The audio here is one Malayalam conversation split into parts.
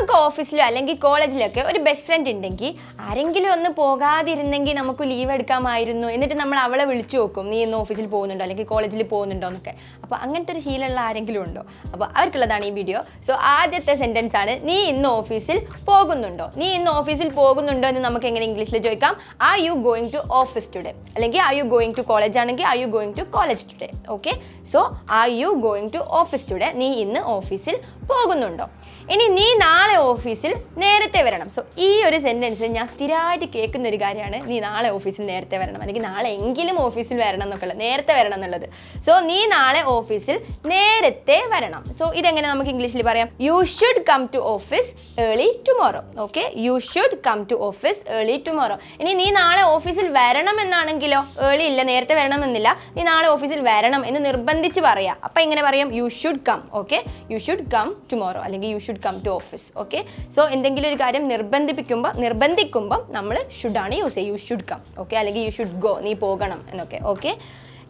നമുക്ക് ഓഫീസിലോ അല്ലെങ്കിൽ കോളേജിലൊക്കെ ഒരു ബെസ്റ്റ് ഫ്രണ്ട് ഉണ്ടെങ്കിൽ ആരെങ്കിലും ഒന്ന് പോകാതിരുന്നെങ്കിൽ നമുക്ക് ലീവ് എടുക്കാമായിരുന്നു. എന്നിട്ട് നമ്മൾ അവളെ വിളിച്ചു നോക്കും നീ ഇന്ന് ഓഫീസിൽ പോകുന്നുണ്ടോ? അല്ലെങ്കിൽ കോളേജിൽ പോകുന്നുണ്ടോ? എന്നൊക്കെ. അപ്പോൾ അങ്ങനത്തെ ഒരു ശീലമുള്ള ആരെങ്കിലും ഉണ്ടോ? അപ്പോൾ അവർക്കുള്ളതാണ് ഈ വീഡിയോ സോ ആദ്യത്തെ സെന്റൻസ് ആണ് നീ ഇന്ന് ഓഫീസിൽ പോകുന്നുണ്ടോ? നീ ഇന്ന് ഓഫീസിൽ പോകുന്നുണ്ടോ? എന്ന് നമുക്ക് എങ്ങനെ ഇംഗ്ലീഷിൽ ചോദിക്കാം. Are you going to office today അല്ലെങ്കിൽ are you going to college ആണെങ്കിൽ are you going to college today okay so are you going to office today നീ ഇന്ന് ഓഫീസിൽ പോകുന്നുണ്ടോ? ഇനി നീ നാളെ ഓഫീസിൽ നേരത്തെ വരണം. സോ ഈ ഒരു സെന്റൻസ് ഞാൻ സ്ഥിരമായിട്ട് കേൾക്കുന്ന ഒരു കാര്യമാണ് നീ നാളെ ഓഫീസിൽ നേരത്തെ വരണം. അല്ലെങ്കിൽ നാളെ എങ്കിലും ഓഫീസിൽ വരണം എന്നൊക്കെ നേരത്തെ വരണം എന്നുള്ളത്. സോ നീ നാളെ ഓഫീസിൽ നേരത്തെ വരണം. സോ ഇതെങ്ങനെ നമുക്ക് ഇംഗ്ലീഷിൽ പറയാം? You should come to office early tomorrow okay you should come to office early tomorrow ഇനി നീ നാളെ ഓഫീസിൽ വരണം എന്നാണെങ്കിലോ? ഏർലി ഇല്ല നേരത്തെ വരണം എന്നില്ല. നീ നാളെ ഓഫീസിൽ വരണം എന്ന് നിർബന്ധിച്ച് പറയാം. അപ്പം ഇങ്ങനെ പറയാം? You should come okay you should come tomorrow അല്ലെങ്കിൽ you should come to office okay so എന്തെങ്കിലും ഒരു കാര്യം നിർബന്ധിപ്പിക്കുമ്പോൾ നിർബന്ധിക്കുമ്പോൾ നമ്മൾ ഷുഡാണ് യൂസ് ചെയ്യുക. യു ഷുഡ് കം ഓക്കെ അല്ലെങ്കിൽ യു ഷുഡ് ഗോ നീ പോകണം എന്നൊക്കെ ഓക്കെ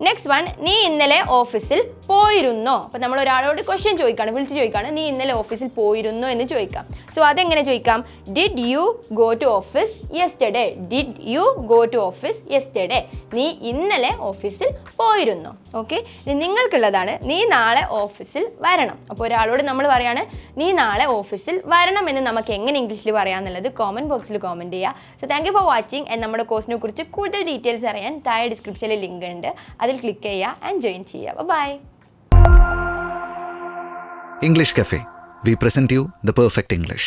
നെക്സ്റ്റ് വൺ നീ ഇന്നലെ ഓഫീസിൽ പോയിരുന്നോ? അപ്പോൾ നമ്മൾ ഒരാളോട് ക്വസ്റ്റ്യൻ ചോദിക്കാണ് വിളിച്ച് ചോദിക്കാണ് നീ ഇന്നലെ ഓഫീസിൽ പോയിരുന്നോ? എന്ന് ചോദിക്കാം. സോ അതെങ്ങനെ ചോദിക്കാം? Did you go to office yesterday did you go to office yesterday നീ ഇന്നലെ ഓഫീസിൽ പോയിരുന്നോ? ഓക്കെ നിങ്ങൾക്കുള്ളതാണ് നീ നാളെ ഓഫീസിൽ വരണം. അപ്പോൾ ഒരാളോട് നമ്മൾ പറയാണ് നീ നാളെ ഓഫീസിൽ വരണം എന്ന് നമുക്ക് എങ്ങനെ ഇംഗ്ലീഷിൽ പറയാമെന്നുള്ളത് കോമന്റ് ബോക്സിൽ കോമന്റ് ചെയ്യുക. So thank you for watching and നമ്മുടെ കോഴ്സിനെ കുറിച്ച് കൂടുതൽ ഡീറ്റെയിൽസ് അറിയാൻ താഴെ ഡിസ്ക്രിപ്ഷനിൽ ലിങ്ക് ഉണ്ട്. അതിൽ ക്ലിക്ക് ചെയ്യുക ആൻഡ് ജോയിൻ ചെയ്യുക by English Cafe. We present you the perfect English.